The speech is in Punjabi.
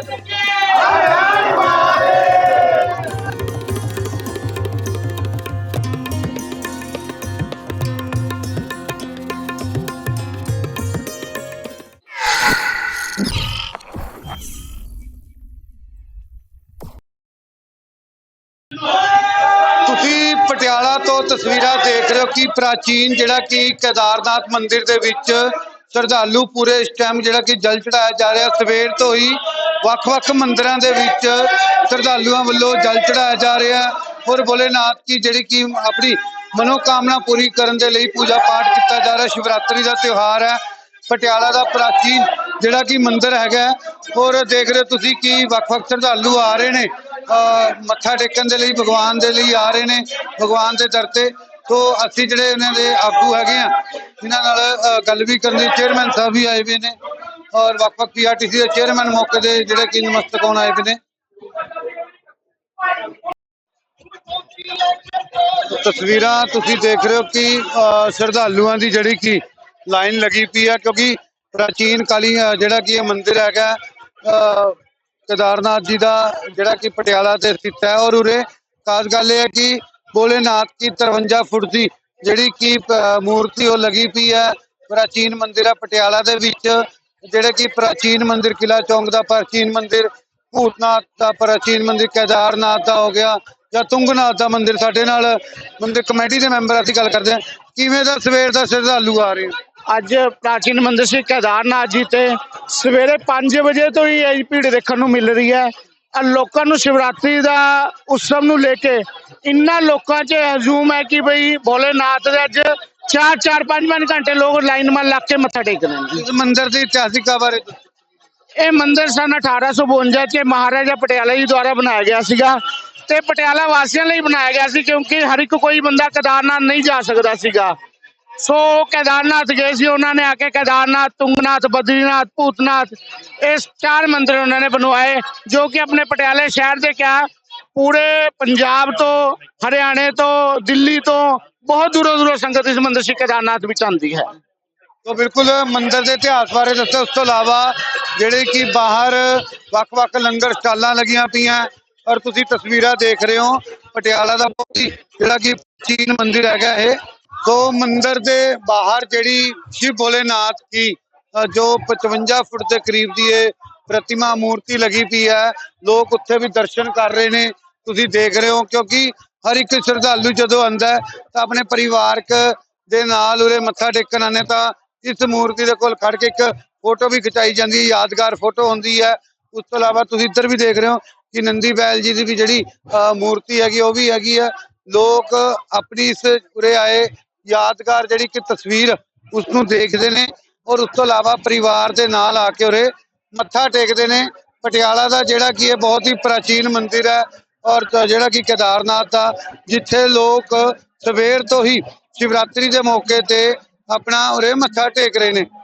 ਤੁਸੀਂ ਪਟਿਆਲਾ ਤੋਂ ਤਸਵੀਰਾਂ ਦੇਖ ਰਹੇ ਹੋ ਕਿ ਪ੍ਰਾਚੀਨ ਜਿਹੜਾ ਕਿ ਕੇਦਾਰਨਾਥ ਮੰਦਿਰ ਦੇ ਵਿੱਚ ਸ਼ਰਧਾਲੂ ਪੂਰੇ ਇਸ ਟਾਈਮ ਜਿਹੜਾ ਕਿ ਜਲ ਚੜਾਇਆ ਜਾ ਰਿਹਾ ਸਵੇਰ ਤੋਂ ਹੀ ਵੱਖ-ਵੱਖ ਮੰਦਰਾਂ ਦੇ ਵਿੱਚ ਸ਼ਰਧਾਲੂਆਂ ਵੱਲੋਂ ਜਲ ਚੜਾਇਆ ਜਾ ਰਿਹਾ ਔਰ ਭੋਲੇਨਾਥ ਕੀ ਜਿਹੜੀ ਕਿ ਆਪਣੀ ਮਨੋਕਾਮਨਾ ਪੂਰੀ ਕਰਨ ਦੇ ਲਈ ਪੂਜਾ ਪਾਠ ਕੀਤਾ ਜਾ ਰਿਹਾ, ਸ਼ਿਵਰਾਤਰੀ ਦਾ ਤਿਉਹਾਰ ਹੈ। ਪਟਿਆਲਾ ਦਾ ਪ੍ਰਾਚੀਨ ਜਿਹੜਾ ਕਿ ਮੰਦਿਰ ਹੈਗਾ ਔਰ ਦੇਖ ਰਹੇ ਹੋ ਤੁਸੀਂ ਕਿ ਵੱਖ-ਵੱਖ ਸ਼ਰਧਾਲੂ ਆ ਰਹੇ ਨੇ। ਮੱਥਾ ਟੇਕਣ ਦੇ ਲਈ, ਭਗਵਾਨ ਦੇ ਲਈ ਆ ਰਹੇ ਨੇ, ਭਗਵਾਨ ਦੇ ਦਰ ਤੇ। ਤੋ ਅਸੀਂ ਜਿਹੜੇ ਇਹਨਾਂ ਦੇ ਆਗੂ ਹੈਗੇ ਆ, ਇਹਨਾਂ ਨਾਲ ਗੱਲ ਵੀ ਕਰਨੀ ਚੇਅਰਮੈਨ ਸਾਹਿਬ ਵੀ ਆਏ ਹੋਏ ਨੇ। ਔਰ ਵੱਖ-ਵੱਖ ਪੀਆਰਟੀਸੀ ਦੇ ਚੇਅਰਮੈਨ ਮੌਕੇ ਦੇ ਜਿਹੜੇ ਕਿ ਨਮਸਤਕ ਹੋਣ ਆਏ ਨੇ। ਤਸਵੀਰਾਂ ਤੁਸੀਂ ਦੇਖ ਰਹੇ ਹੋ ਕਿ ਅਹ, ਸ਼ਰਧਾਲੂਆਂ ਦੀ ਜਿਹੜੀ ਕਿ ਲਾਈਨ ਲੱਗੀ ਪਈ ਹੈ ਕਿਉਂਕਿ ਪ੍ਰਾਚੀਨ ਕਾਲੀ ਅਹ, ਜਿਹੜਾ ਕਿ ਇਹ ਮੰਦਿਰ ਹੈਗਾ ਅਹ, ਕੇਦਾਰਨਾਥ ਜੀ ਦਾ ਜਿਹੜਾ ਕਿ ਪਟਿਆਲਾ ਤੇ ਸਥਿਤ ਹੈ। ਔਰ ਉਰੇ ਖਾਸ ਗੱਲ ਇਹ ਹੈ ਕਿ ਭੋਲੇਨਾਥ ਕੀ 53 ਫੁੱਟ ਦੀ ਜਿਹੜੀ ਕਿ ਅਹ, ਮੂਰਤੀ ਉਹ ਲੱਗੀ ਪਈ ਹੈ। ਪ੍ਰਾਚੀਨ ਮੰਦਿਰ ਹੈ ਪਟਿਆਲਾ ਦੇ ਵਿੱਚ। ਜਿਹੜੇ ਕਿ ਪ੍ਰਾਚੀਨ ਮੰਦਿਰ ਕਿਲਾ ਚੌਂਕ ਦਾ ਪ੍ਰਾਚੀਨ ਮੰਦਿਰ, ਭੂਤਨਾਥ ਦਾ ਪ੍ਰਾਚੀਨ ਮੰਦਿਰ, ਕੇਦਾਰਨਾਥ ਦਾ ਹੋ ਗਿਆ ਜਾਂ ਤੁੰਗਨਾਥ ਦਾ ਮੰਦਿਰ ਸਾਡੇ ਨਾਲ ਮੰਦਿਰ ਕਮੇਟੀ ਦੇ ਮੈਂਬਰ ਅਸੀਂ ਗੱਲ ਕਰਦੇ ਹਾਂ। ਕਿਵੇਂ ਦਾ ਸਵੇਰ ਦਾ ਸ਼ਰਧਾਲੂ ਆ ਰਹੇ ਅੱਜ ਪ੍ਰਾਚੀਨ ਮੰਦਿਰ ਸ੍ਰੀ ਕੇਦਾਰਨਾਥ ਜੀ ਤੇ ਸਵੇਰੇ 5 ਵਜੇ ਤੋਂ ਹੀ ਇਹ ਭੀੜ ਦੇਖਣ ਨੂੰ ਮਿਲ ਰਹੀ ਹੈ। ਲੋਕਾਂ ਨੂੰ ਸ਼ਿਵਰਾਤਰੀ ਦਾ ਉਤਸਵ ਨੂੰ ਲੈ ਕੇ ਇੰਨਾ ਲੋਕਾਂ 'ਚ ਹਜੂਮ ਹੈ ਕਿ ਬਈ ਭੋਲੇਨਾਥ ਦੇ ਅੱਜ 4 4 5 5 ਘੰਟੇ ਲੋਕ ਲਾਈਨ ਮਾਰ ਲੱਗ ਕੇ ਮੱਥਾ ਟੇਕ ਰਹੇ ਨੇ ਇਸ ਮੰਦਿਰ ਦੀ ਇਤਿਹਾਸਿਕਤਾ ਬਾਰੇ ਇਹ ਮੰਦਿਰ ਸਨ 1852 ਚ ਮਹਾਰਾਜਾ ਪਟਿਆਲਾ ਜੀ ਦੁਆਰਾ ਬਣਾਇਆ ਗਿਆ ਸੀਗਾ ਤੇ ਪਟਿਆਲਾ ਵਾਸੀਆਂ ਲਈ ਬਣਾਇਆ ਗਿਆ ਸੀ ਕਿਉਂਕਿ ਹਰ ਇੱਕ ਕੋਈ ਬੰਦਾ ਕੇਦਾਰਨਾਥ ਨਹੀਂ ਜਾ ਸਕਦਾ ਸੀਗਾ। ਸੋ ਕੇਦਾਰਨਾਥ ਗਏ ਸੀ ਉਹਨਾਂ ਨੇ ਆ ਕੇ ਕੇਦਾਰਨਾਥ ਤੁੰਗਨਾਥ ਬਦਰੀਨਾਥ ਭੂਤਨਾਥ ਇਸ ਚਾਰ ਮੰਦਿਰ ਉਹਨਾਂ ਨੇ ਬਣਵਾਏ ਜੋ ਕਿ ਆਪਣੇ ਪਟਿਆਲੇ ਸ਼ਹਿਰ ਦੇ ਕਿਆ ਪੂਰੇ ਪੰਜਾਬ ਤੋਂ ਹਰਿਆਣੇ ਤੋਂ ਦਿੱਲੀ ਤੋਂ ਬਹੁਤ ਦੂਰੋਂ ਦੂਰੋਂ ਸੰਗਤ ਇਸ ਮੰਦਿਰ ਸ਼੍ਰੀ ਕੇਦਾਰਨਾਥ ਵਿੱਚ ਆਉਂਦੀ ਹੈ। ਤੋ ਬਿਲਕੁਲ ਮੰਦਿਰ ਦੇ ਇਤਿਹਾਸ ਬਾਰੇ ਦੱਸੋ, ਉਸ ਤੋਂ ਇਲਾਵਾ ਜਿਹੜੇ ਕਿ ਬਾਹਰ ਵੱਖ-ਵੱਖ ਲੰਗਰ ਸਟਾਲਾਂ ਲੱਗੀਆਂ ਪਈਆਂ, ਔਰ ਤੁਸੀਂ ਤਸਵੀਰਾਂ ਦੇਖ ਰਹੇ ਹੋ, ਪਟਿਆਲਾ ਦਾ ਜਿਹੜਾ ਕਿ ਪ੍ਰਾਚੀਨ ਮੰਦਿਰ ਹੈਗਾ ਇਹ। ਸੋ ਮੰਦਿਰ ਦੇ ਬਾਹਰ ਜਿਹੜੀ ਸ਼ਿਵ ਭੋਲੇਨਾਥ ਦੀ ਜੋ 55 ਫੁੱਟ ਦੇ ਕਰੀਬ ਦੀ ਇਹ ਪ੍ਰਤਿਮਾ ਮੂਰਤੀ ਲੱਗੀ ਪਈ ਹੈ, ਲੋਕ ਉੱਥੇ ਵੀ ਦਰਸ਼ਨ ਕਰ ਰਹੇ ਨੇ। ਤੁਸੀਂ ਦੇਖ ਰਹੇ ਹੋ ਕਿਉਂਕਿ ਹਰ ਇੱਕ ਸ਼ਰਧਾਲੂ ਜਦੋਂ ਆਂਦਾ ਤਾਂ ਆਪਣੇ ਪਰਿਵਾਰਕ ਦੇ ਨਾਲ ਉਰੇ ਮੱਥਾ ਟੇਕਣ ਆਨੇ ਤਾਂ ਇਸ ਮੂਰਤੀ ਦੇ ਕੋਲ ਖੜ ਕੇ ਇੱਕ ਫੋਟੋ ਵੀ ਖਿਚਾਈ ਜਾਂਦੀ ਹੈ, ਯਾਦਗਾਰ ਫੋਟੋ ਹੁੰਦੀ ਹੈ। ਉਸ ਤੋਂ ਇਲਾਵਾ ਤੁਸੀਂ ਇੱਧਰ ਵੀ ਦੇਖ ਰਹੇ ਹੋ ਕਿ ਨੰਦੀ ਬੈਲ ਜੀ ਦੀ ਵੀ ਜਿਹੜੀ ਮੂਰਤੀ ਹੈਗੀ, ਉਹ ਵੀ ਹੈਗੀ ਹੈ। ਲੋਕ ਆਪਣੀ ਇਸ ਉਰੇ ਆਏ ਯਾਦਗਾਰ ਜਿਹੜੀ ਕਿ ਤਸਵੀਰ ਉਸ ਨੂੰ ਦੇਖਦੇ ਨੇ ਔਰ ਉਸ ਤੋਂ ਇਲਾਵਾ ਪਰਿਵਾਰ ਦੇ ਨਾਲ ਆ ਕੇ ਉਰੇ ਮੱਥਾ ਟੇਕਦੇ ਨੇ। ਪਟਿਆਲਾ ਦਾ ਜਿਹੜਾ ਕਿ ਇਹ ਬਹੁਤ ਹੀ ਪ੍ਰਾਚੀਨ ਮੰਦਿਰ ਹੈ ਔਰ ਜਿਹੜਾ ਕਿ ਕੇਦਾਰਨਾਥ ਦਾ, ਜਿੱਥੇ ਲੋਕ ਸਵੇਰ ਤੋਂ ਹੀ ਸ਼ਿਵਰਾਤਰੀ ਦੇ ਮੌਕੇ ਤੇ ਆਪਣਾ ਉਰੇ ਮੱਥਾ ਟੇਕ ਰਹੇ ਨੇ।